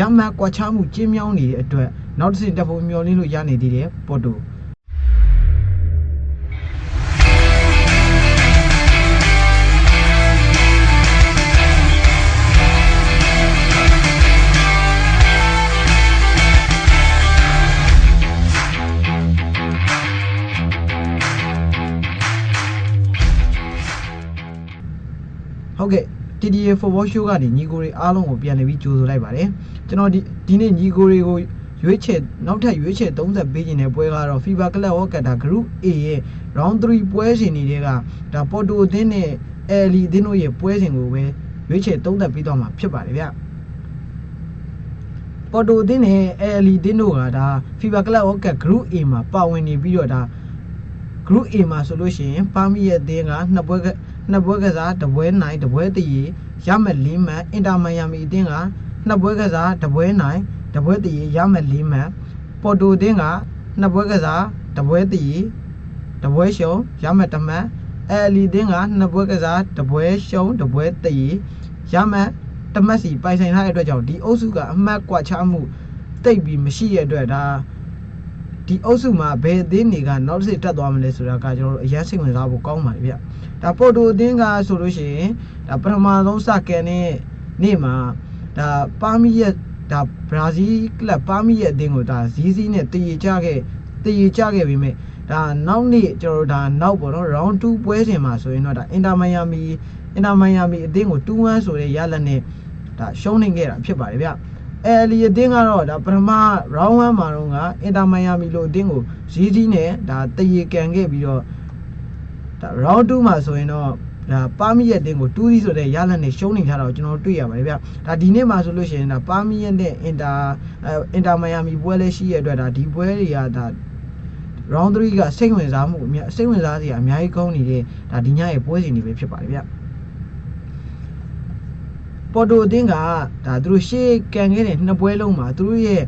ရမှတ်ကွာခြားမှုကျင်းမြောင်းနေတဲ့အတွက်နောက်တစ်ဆင့်တက်ဖို့မျှော်လင့်လို့ရနေသေးတယ်ပေါ်တိုဟုတ်ကဲ့ TDA Football Show ကနေညီကိုတွေအားလုံးကိုပြန်လည်ပြီးကြိုဆိုလိုက်ပါတယ် ကျွန်တော်ဒီဒီနေ့ညီကိုတွေကိုရွေးချယ်နောက်ထပ်ရွေးချယ်30ပေးခြင်းတဲ့ပွဲကတော့ FIBA Club World Cup ဒါ Group A ရဲ့ Round 3ပွဲစဉ်တွေကဒါ Porto အသင်းနဲ့ Ali အသင်းတို့ရဲ့ပွဲစဉ်ကိုပဲရွေးချယ်30ပေးတော့မှာဖြစ်ပါတယ်ဗျပေါ်တိုအသင်းနဲ့ Ali အသင်းတို့ကဒါ FIBA Club World Cup Group A မှာပါဝင်နေပြီးတော့ဒါ group A မှာဆိုလို့ရှိရင်ပါမီရဲ့အသင်းကနှစ်ပွဲကနှစ်ပွဲကစားတစ်ပွဲနိုင်တစ်ပွဲတည်ရမယ်၄မှတ်အင်တာမိုင်ယာမီအသင်းက နှစ်ပွဲကစားတစ်ပွဲနိုင်တစ်ပွဲတည်ရမယ်၄မှတ်ပေါ်တိုအသင်းကနှစ်ပွဲကစားတစ်ပွဲတည်တစ်ပွဲရှုံးရမယ်တစ်မှတ်အဲလီအသင်းကနှစ်ပွဲကစားတစ်ပွဲရှုံးတစ်ပွဲတည်ရမယ်တစ်မှတ်စီပိုင်ဆိုင်ထားတဲ့အတွက်ကြောင့်ဒီအုပ်စုကအမှတ်ကွာခြားမှုတိတ်ပြီးမရှိတဲ့အတွက်ဒါဒီအုပ်စုမှာဘယ်အသင်းတွေကနောက်တစ်ဆင့်တက်သွားမလဲဆိုတာကကျွန်တော်တို့အရင်စိတ်ဝင်စားဖို့ကောင်းပါတယ်ဗျ။ဒါပေါ်တိုအသင်းကဆိုလို့ရှိရင်ဒါပထမဆုံးစကန်တဲ့နေ့မှာ ဒါပါမီရဲ့ဒါဘရာဇီးကလပ်ပါမီရဲ့အသင်းကိုဒါဇီးဇီးနဲ့တည်ရကြခဲ့တည်ရကြခဲ့ပြီးမြဲဒါနောက်နေ့ကျွန်တော်တို့ဒါနောက်ပေါ့နော် round 2ပွဲစဉ်မှာဆိုရင်တော့ဒါအင်တာမိုင်ယာမီအင်တာမိုင်ယာမီအသင်းကို2-1ဆိုတဲ့ရလဒ်နဲ့ဒါရှုံးနေခဲ့တာဖြစ်ပါတယ်ဗျ။အဲလီအတင်းကတော့ဒါပထမ round 1မှာတော့ကအင်တာမိုင်ယာမီလိုအတင်းကိုဇီးကြီးနဲ့ဒါတရေကန်ခဲ့ပြီးတော့ဒါ round 2မှာဆိုရင်တော့ ဒါပါမီရဲ့အတင်းကို2စီဆိုတဲ့ရလနဲ့ရှုံးနေကြတာကိုကျွန်တော်တွေ့ရပါတယ်ဗျဒါဒီနေ့မှာဆိုလို့ရှိရင်ဒါပါမီရဲ့နဲ့အင်တာအဲအင်တာမိုင်ယာမီပွဲလည်းရှိရတဲ့အတွက်ဒါဒီပွဲတွေကဒါ round 3ကစိတ်ဝင်စားမှုအများစိတ်ဝင်စားစရာအများကြီးကောင်းနေတဲ့ဒါဒီညရဲ့ပွဲစဉ်တွေပဲဖြစ်ပါတယ်ဗျပေါ်တိုအသင်းကဒါသူတို့ရှေ့ကန်ခဲ့တဲ့နှစ်ပွဲလုံးမှာသူတို့ရဲ့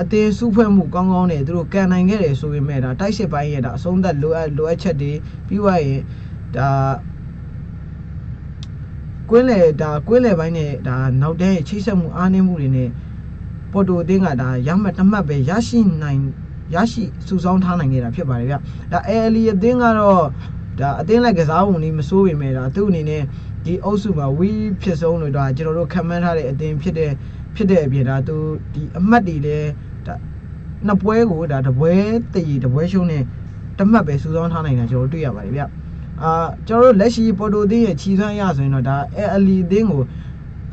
အသင်းစုဖွဲ့မှုကောင်းကောင်းနဲ့သူတို့ကန်နိုင်ခဲ့တယ်ဆိုပေမဲ့ဒါတိုက်စစ်ပိုင်းရဲ့ဒါအဆုံးသက်လိုအပ်လိုအပ်ချက်တွေပြီးွားရင် ဒါကွင်းလေဒါကွင်းလေပိုင်းနဲ့ဒါနောက်တန်းရဲ့ချိတ်ဆက်မှုအားနည်းမှုတွေနဲ့ပေါ်တိုအသင်းကဒါရမှတ်တစ်မှတ်ပဲရရှိနိုင်ရရှိစုဆောင်းထားနိုင်ခဲ့တာဖြစ်ပါတယ်ဗျဒါအဲလီအသင်းကတော့ဒါအသင်းလိုက်ကစားပုံလေးမစိုးပေမဲ့ဒါသူ့အနေနဲ့ဒီအုပ်စုမှာဝီးဖြစ်ဆုံးလို့ဒါကျွန်တော်တို့ခံမှန်းထားတဲ့အသင်းဖြစ်တဲ့ဖြစ်တဲ့အပြင်ဒါသူဒီအမှတ်တွေလည်းဒါနှစ်ပွဲကိုဒါတပွဲတည်တပွဲရှုံးနဲ့တစ်မှတ်ပဲစုဆောင်းထားနိုင်တာကျွန်တော်တို့တွေ့ရပါတယ်ဗျ အာကျွန်တော်တို့လက်ရှိပေါ်တိုသင်းရဲ့ခြီးစွမ်းရဆိုရင်တော့ဒါအဲလီအသင်းကို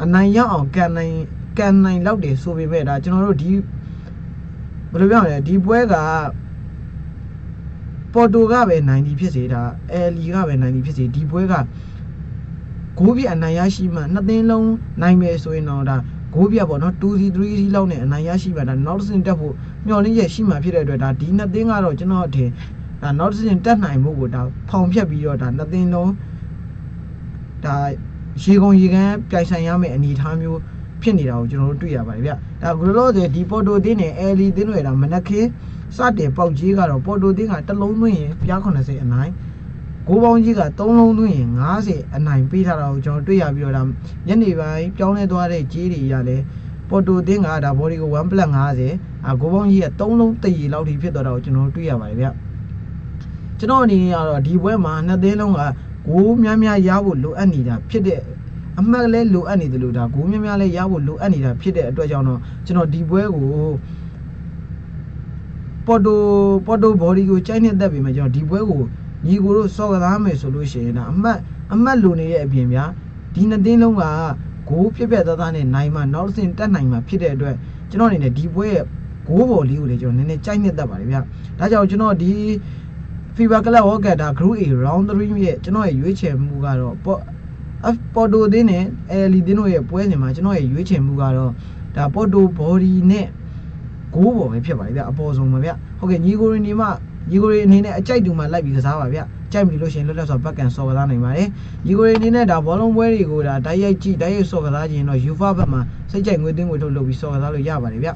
အနိုင်ရအောင်ကန်နိုင်ကန်နိုင်လောက်တယ်ဆိုပေမဲ့ဒါကျွန်တော်တို့ဒီဘယ်လိုပြောရလဲဒီပွဲကပေါ်တိုကပဲ90ဖြစ်စေဒါအဲလီကပဲ90ဖြစ်စေဒီပွဲကဂိုးပြအနိုင်ရရှိမှနှစ်သင်းလုံးနိုင်မယ်ဆိုရင်တော့ဒါဂိုးပြပေါ့နော်2 3 3လောက်နဲ့အနိုင်ရရှိမှဒါနောက်တစ်ဆင့်တက်ဖို့မျှော်လင့်ချက်ရှိမှဖြစ်တဲ့အတွက်ဒါဒီနှစ်သင်းကတော့ကျွန်တော်အထင် ဒါနောက်တစ်ဆင့်တက်နိုင်မှုကိုဒါဖောင်ဖြတ်ပြီးတော့ဒါနှစ်သင်းလုံးဒါရေကုန်ရေကန်းပြိုင်ဆိုင်ရမယ့်အနေအထားမျိုးဖြစ်နေတာကိုကျွန်တော်တို့တွေ့ရပါတယ်ဗျဒါဂလိုလောဆယ်ဒီပေါ်တိုတင်းနဲ့အဲလီတင်းတွေဒါမနက်ခင်းစတင်ပေါက်ကြီးကတော့ပေါ်တိုတင်းကတစ်လုံးသွင်းရင်ပြား80အနိုင်ကိုပေါင်းကြီးက3လုံးသွင်းရင်90အနိုင်ပေးထားတာကိုကျွန်တော်တွေ့ရပြီးတော့ဒါညနေပိုင်းပြောင်းလဲသွားတဲ့ကြီးတွေရလဲပေါ်တိုတင်းကဒါဘော်ဒီကို1 50အာကိုပေါင်းကြီးက3လုံးတည်ရီလောက်ထိဖြစ်သွားတာကိုကျွန်တော်တွေ့ရပါတယ်ဗျ ကျွန်တော်အနေနဲ့ကတော့ဒီပွဲမှာနှစ်သင်းလုံးကဂိုးများများရဖို့လိုအပ်နေတာဖြစ်တဲ့အမှတ်လည်းလိုအပ်နေတယ်လို့ဒါဂိုးများများလည်းရဖို့လိုအပ်နေတာဖြစ်တဲ့အတွက်ကြောင့်တော့ကျွန်တော်ဒီပွဲကိုပေါ်တိုပေါ်တိုဘော်ဒီကိုကြိုက်နေတတ်ပြီမှာကျွန်တော်ဒီပွဲကိုညီကိုတို့စော်ကစားမယ်ဆိုလို့ရှိရင်ဒါအမှတ်အမှတ်လိုနေတဲ့အပြင်ဗျာဒီနှစ်သင်းလုံးကဂိုးပြက်ပြက်သားသားနဲ့နိုင်မှနောက်တစ်ဆင့်တက်နိုင်မှဖြစ်တဲ့အတွက်ကျွန်တော်အနေနဲ့ဒီပွဲရဲ့ဂိုးပေါ်လေးကိုလည်းကျွန်တော်နည်းနည်းကြိုက်နေတတ်ပါတယ်ဗျာဒါကြောင့်ကျွန်တော်ဒီ FIBA Club World Cup ဒါ Group A Round 3ရဲ့ကျွန်တော်ရဲ့ရွေးချယ်မှုကတော့ပေါ်ပေါ်တိုသင်းနဲ့အဲလီသင်းတို့ရဲ့ပွဲစဉ်မှာကျွန်တော်ရဲ့ရွေးချယ်မှုကတော့ဒါပေါ်တိုဘော်ဒီနဲ့ဂိုးပေါ်ပဲဖြစ်ပါတယ်ဗျအပေါ်ဆုံးပါဗျဟုတ်ကဲ့ညီကိုရင်ဒီမှာညီကိုရီအနေနဲ့အကြိုက်တူမှလိုက်ပြီးကစားပါဗျကြိုက်ပြီလို့ရှိရင်လွတ်လပ်စွာဘက်ကန်စော်ကစားနိုင်ပါတယ်ညီကိုရီအနေနဲ့ဒါဘောလုံးပွဲတွေကိုဒါတိုက်ရိုက်ကြည့်တိုက်ရိုက်စော်ကစားခြင်းတော့ယူဖာဘက်မှာစိတ်ကြိုက်ငွေသွင်းငွေထုတ်လုပ်ပြီးစော်ကစားလို့ရပါတယ်ဗျ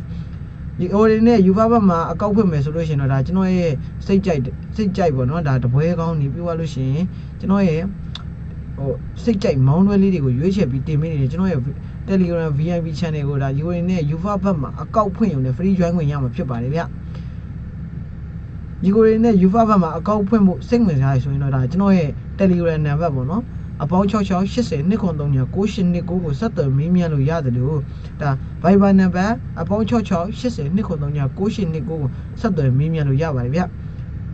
ဒီ order နဲ့ယူဖာဘက်မှာအကောက်ဖွင့်မယ်ဆိုလို့ရှိရင်တော့ဒါကျွန်တော်ရဲ့စိတ်ကြိုက်စိတ်ကြိုက်ပေါ့နော်ဒါတပွဲကောင်းနေပြီးသွားလို့ရှိရင်ကျွန်တော်ရဲ့ဟိုစိတ်ကြိုက်မောင်းတွဲလေးတွေကိုရွေးချယ်ပြီးတင်ပေးနေတယ်ကျွန်တော်ရဲ့တ Telegram VIP channel ကိုဒါ UA နဲ့ UFA ဘက်မှာအကောက်ဖွင့်ရုံနဲ့ free join ဝင်ရမှာဖြစ်ပါတယ်ဗျဒီကိုရင်းနဲ့ UFA ဘက်မှာအကောက်ဖွင့်ဖို့စိတ်ဝင်စားရဆိုရင်တော့ဒါကျွန်တော်ရဲ့ Telegram နံပါတ်ပေါ့နော် အပေါင်း66 80 203 9829ကိုဆက်သွယ်မေးမြန်းလို့ရတယ်လို့ဒါ Viber နံပါတ်အပေါင်း66 80 203 9829ကိုဆက်သွယ်မေးမြန်းလို့ရပါတယ်ဗျ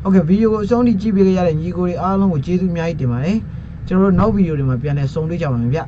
ဟုတ်ကဲ့ဗီဒီယိုကိုအဆုံးထိကြည့်ပေးကြရတဲ့ညီကိုတွေအားလုံးကိုကျေးဇူးအများကြီးတင်ပါတယ်ကျွန်တော်တို့နောက်ဗီဒီယိုတွေမှာပြန်လည်ဆုံတွေ့ကြပါမယ်ဗျ